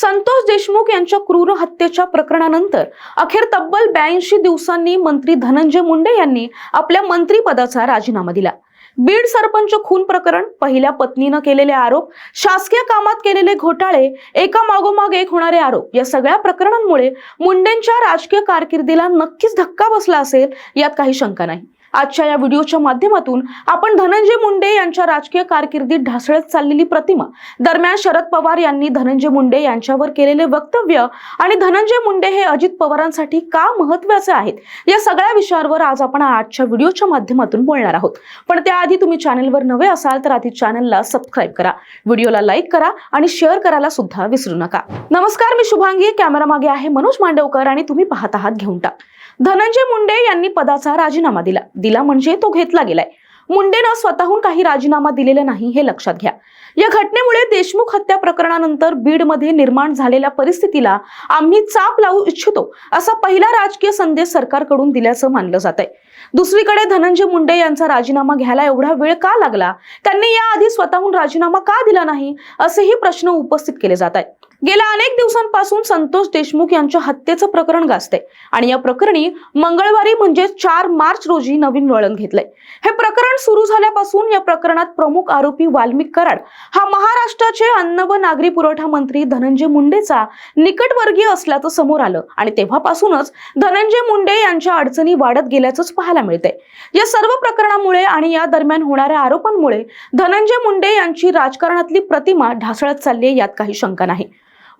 संतोष देशमुख यांच्या क्रूर हत्येच्या प्रकरणानंतर अखेर तब्बल ब्याऐंशी दिवसांनी मंत्री धनंजय मुंडे यांनी आपल्या मंत्रीपदाचा राजीनामा दिला. बीड सरपंच खून प्रकरण पहिल्या पत्नीनं केलेले आरोप शासकीय कामात केलेले घोटाळे एका मागोमाग एक होणारे आरोप या सगळ्या प्रकरणांमुळे मुंडेंच्या राजकीय कारकिर्दीला नक्कीच धक्का बसला असेल यात काही शंका नाही. आजच्या या व्हिडिओच्या माध्यमातून आपण धनंजय मुंडे यांच्या राजकीय कारकिर्दीत ढासळत चाललेली प्रतिमा दरम्यान शरद पवार यांनी धनंजय मुंडे यांच्यावर केलेले वक्तव्य आणि धनंजय मुंडे हे अजित पवारांसाठी का महत्त्वाचे आहेत या सगळ्या विषयावर आज आपण आजच्या व्हिडिओच्या माध्यमातून बोलणार आहोत. पण त्याआधी तुम्ही चॅनलवर नवे असाल तर आधी चॅनलला सबस्क्राईब करा व्हिडिओला लाईक करा आणि शेअर करायला सुद्धा विसरू नका. नमस्कार मी शुभांगी कॅमेरा मागे आहे मनोज मांडवकर आणि तुम्ही पाहत आहात घेऊन टाक. धनंजय मुंडे यांनी पदाचा राजीनामा दिला. दिला म्हणजे तो घेतला गेलाय. मुंडेनं स्वतःहून काही राजीनामा दिलेला नाही हे लक्षात घ्या. या घटनेमुळे देशमुख हत्या प्रकरणानंतर बीडमध्ये निर्माण झालेल्या परिस्थितीला आम्ही चाप लावू इच्छितो असा पहिला राजकीय संदेश सरकारकडून दिल्याचं मानलं जात आहे दुसरीकडे धनंजय मुंडे यांचा राजीनामा घ्यायला एवढा वेळ का लागला? त्यांनी याआधी स्वतःहून राजीनामा का दिला नाही? असेही प्रश्न उपस्थित केले जात आहेत. गेल्या अनेक दिवसांपासून संतोष देशमुख यांच्या हत्येचं प्रकरण गाजते आणि या प्रकरणी मंगळवारी म्हणजे चार मार्च रोजी नवीन वळण घेतलंय. हे प्रकरण सुरू झाल्यापासून या प्रकरणात प्रमुख आरोपी वाल्मिक कराड हा महाराष्ट्राचे अन्न व नागरी पुरवठा मंत्री धनंजय मुंडेचा निकटवर्गीय असल्याचं समोर आलं. आणि तेव्हापासूनच धनंजय मुंडे यांच्या अडचणी वाढत गेल्याचंच पाहायला मिळतंय. या सर्व प्रकरणामुळे आणि या दरम्यान होणाऱ्या आरोपांमुळे धनंजय मुंडे यांची राजकारणातली प्रतिमा ढासळत चालली आहे यात काही शंका नाही.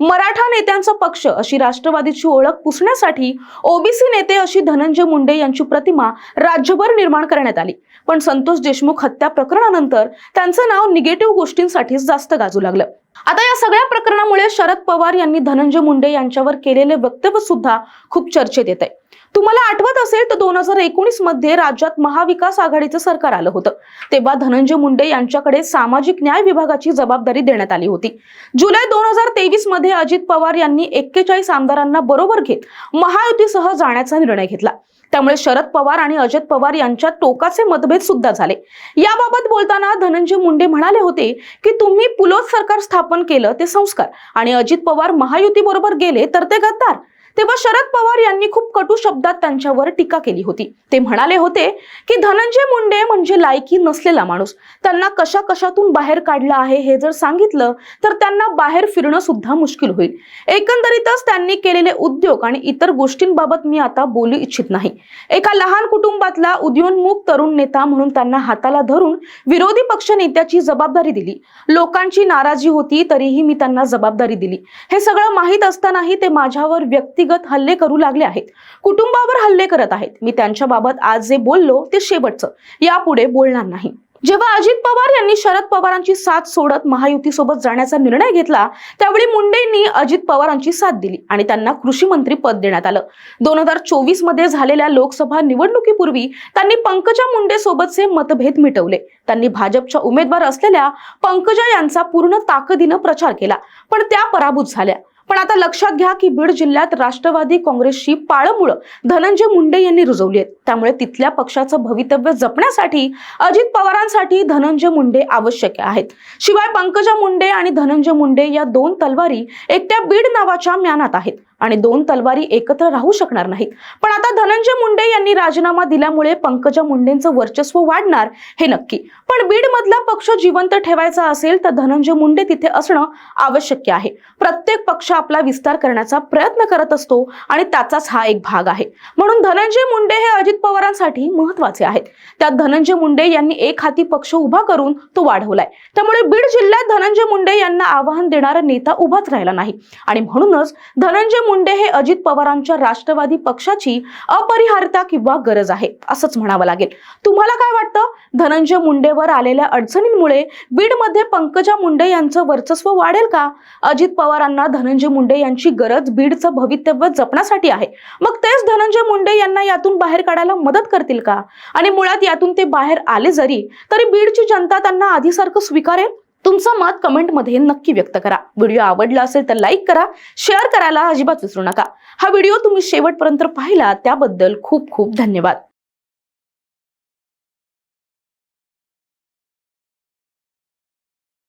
मराठा नेत्यांचा पक्ष अशी राष्ट्रवादीची ओळख पुसण्यासाठी ओबीसी नेते अशी धनंजय मुंडे यांची प्रतिमा राज्यभर निर्माण करण्यात आली. पण संतोष देशमुख हत्या प्रकरणानंतर त्यांचं नाव निगेटिव्ह गोष्टींसाठीच जास्त गाजू लागलं. आता या सगळ्या प्रकरणामुळे शरद पवार यांनी धनंजय मुंडे यांच्यावर केलेले वक्तव्य सुद्धा खूप चर्चेत येत आहे तुम्हाला आठवत असेल तर दोन हजार एकोणीसमध्ये राज्यात महाविकास आघाडीचं सरकार आलं होतं. तेव्हा धनंजय मुंडे यांच्याकडे सामाजिक न्याय विभागाची जबाबदारी देण्यात आली होती. जुलै दोन हजार तेवीसमध्ये अजित पवार यांनी एक्केचाळीस आमदारांना बरोबर घेत महायुतीसह जाण्याचा निर्णय घेतला. त्यामुळे शरद पवार आणि अजित पवार यांच्यात टोकाचे मतभेद सुद्धा झाले. याबाबत बोलताना धनंजय मुंडे म्हणाले होते की तुम्ही पुलोत सरकार स्थापन केलं ते संस्कार आणि अजित पवार महायुती बरोबर गेले तर ते गद्दार. तेव्हा शरद पवार यांनी खूप कटू शब्दात त्यांच्यावर टीका केली होती. ते म्हणाले होते की धनंजय मुंडे म्हणजे लायकी नसलेला माणूस. त्यांना कशा कशातून बाहेर काढलं आहे हे जर सांगितलं तर त्यांना बाहेर फिरणं सुद्धा मुश्किल होईल. एकंदरीतच त्यांनी केलेले उद्योग आणि इतर गोष्टींबाबत मी आता बोलू इच्छित नाही. एका लहान कुटुंबातला उद्योन्मुख तरुण नेता म्हणून त्यांना हाताला धरून विरोधी पक्ष नेत्याची जबाबदारी दिली. लोकांची नाराजी होती तरीही मी त्यांना जबाबदारी दिली. हे सगळं माहीत असतानाही ते माझ्यावर व्यक्ती व्यक्तिगत हल्ले करू लागले आहेत. कुटुंबावर हल्ले करत आहेत. मी त्यांच्या बाबत आज जे बोललो ते शेवटचं. यापुढे बोलणार नाही. जेव्हा अजित पवार यांनी शरद पवारांची साथ सोडत महायुतीसोबत जाण्याचा निर्णय घेतला त्यावेळी मुंडेंनी अजित पवारांची साथ दिली आणि त्यांना कृषी मंत्री पद देण्यात आलं. दोन हजार चोवीसमध्ये झालेल्या लोकसभा निवडणुकीपूर्वी त्यांनी पंकजा मुंडे सोबतचे मतभेद मिटवले. त्यांनी भाजपच्या उमेदवार असलेल्या पंकजा यांचा पूर्ण ताकदीनं प्रचार केला पण त्या पराभूत झाल्या. पण आता लक्षात घ्या की बीड जिल्ह्यात राष्ट्रवादी काँग्रेसची पाळमुळं धनंजय मुंडे यांनी रुजवली आहेत. त्यामुळे तिथल्या पक्षाचं भवितव्य जपण्यासाठी अजित पवारांसाठी धनंजय मुंडे आवश्यक आहेत. शिवाय पंकजा मुंडे आणि धनंजय मुंडे या दोन तलवारी एकट्या बीड नावाच्या म्यानात आहेत. आणि दोन तलवारी एकत्र राहू शकणार नाहीत. पण आता धनंजय मुंडे यांनी राजीनामा दिल्यामुळे पंकजा मुंडेंचं वर्चस्व वाढणार हे नक्की. पण बीड मधला पक्ष जिवंत ठेवायचा असेल तर धनंजय मुंडे तिथे असणं आवश्यक आहे. प्रत्येक पक्ष आपला विस्तार करण्याचा प्रयत्न करत असतो आणि त्याचाच हा एक भाग आहे. म्हणून धनंजय मुंडे हे अजित पवारांसाठी महत्त्वाचे आहेत. त्यात धनंजय मुंडे यांनी एक हाती पक्ष उभा करून तो वाढवलाय. त्यामुळे बीड जिल्ह्यात धनंजय मुंडे यांना आव्हान देणारा नेता उभाच राहिला नाही. आणि म्हणूनच धनंजय मुंडे हे अजित पवारांच्या राष्ट्रवादी पक्षाची अपरिहार्यता किंवा गरज आहे असंच म्हणावं लागेल. तुम्हाला काय वाटतं? धनंजय मुंडेवर आलेल्या अडचणींमुळे बीडमध्ये पंकजा मुंडे यांचं वर्चस्व वाढेल का? अजित पवारांना धनंजय मुंडे यांची गरज बीडचं भवितव्य जपण्यासाठी आहे. मग तेच धनंजय मुंडे यांना यातून बाहेर काढायला मदत करतील का? आणि मुळात यातून ते बाहेर आले जरी तरी बीडची जनता त्यांना आधीसारखं स्वीकारेल? तुमचं मत कमेंटमध्ये नक्की व्यक्त करा. व्हिडिओ आवडला असेल तर लाईक करा शेअर करायला अजिबात विसरू नका. हा व्हिडिओ तुम्ही शेवटपर्यंत पाहिला त्याबद्दल खूप खूप धन्यवाद.